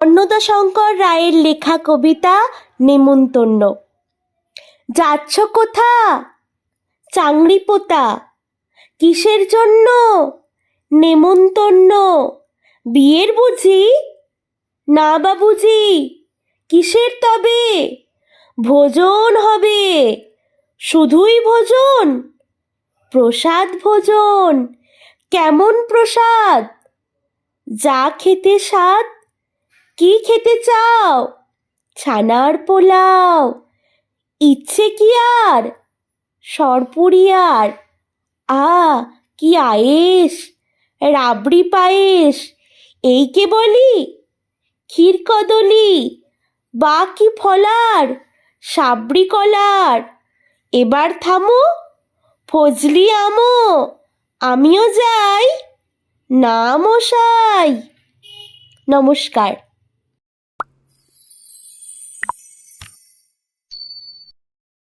অন্নদাশঙ্কর রায়ের লেখা কবিতা নেমন্তন্ন। যাচ্ছ কোথা? চাংড়ি পোতা। কিসের জন্য? নেমন্তন্ন। বিয়ের বুঝি? না বাবুজি কিসের তবে? ভোজন হবে। শুধুই ভোজন? প্রসাদ ভোজন। কেমন প্রসাদ? যা খেতে স্বাদ কি খেতে চাও? ছানার পোলাও। ইচ্ছে কি আর? সরপুরি আর। আ কি আয়েস রাবড়ি পায়েস এই কে বলি? ক্ষীর কদলি। বা কি ফলার? সাবরি কলার। এবার থামো। ফজলি আমো। আমিও যাই। না মশাই। নমস্কার।